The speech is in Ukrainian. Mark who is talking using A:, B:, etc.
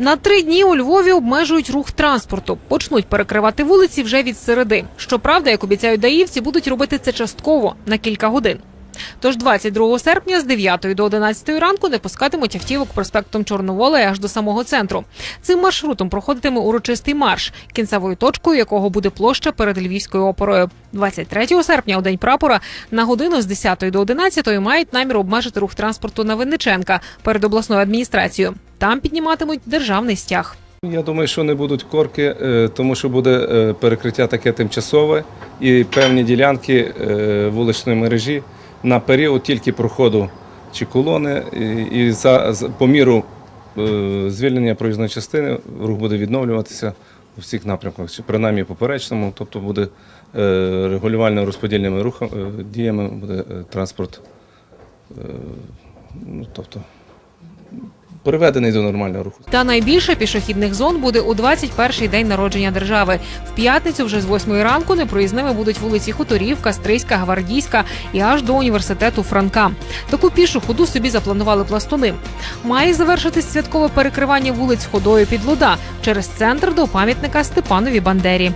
A: На три дні у Львові обмежують рух транспорту. Почнуть перекривати вулиці вже від середи. Щоправда, як обіцяють даївці, будуть робити це частково на кілька годин. Тож 22 серпня з 9 до 11 ранку не пускатимуть автівок проспектом Чорновола аж до самого центру. Цим маршрутом проходитиме урочистий марш, кінцевою точкою якого буде площа перед Львівською оперою. 23 серпня, у день прапора, на годину з 10 до 11 мають намір обмежити рух транспорту на Винниченка перед обласною адміністрацією. Там підніматимуть державний стяг.
B: Я думаю, що не будуть корки, е, тому що буде е, перекриття таке тимчасове і певні ділянки е, вуличної мережі на період тільки проходу чи колони, і- за, по міру звільнення проїзної частини рух буде відновлюватися у всіх напрямках, чи принаймні поперечному, тобто буде е, регулювально-розподільними рухами, діями буде транспорт, ну, тобто приведений до нормального руху.
A: Та найбільше пішохідних зон буде у 21-й день народження держави. В п'ятницю вже з 8 ранку непроїзними будуть вулиці Хуторівка, Стрийська, Гвардійська і аж до університету Франка. Таку пішу ходу собі запланували пластуни. Має завершитись святкове перекривання вулиць ходою під Луда через центр до пам'ятника Степанові Бандері.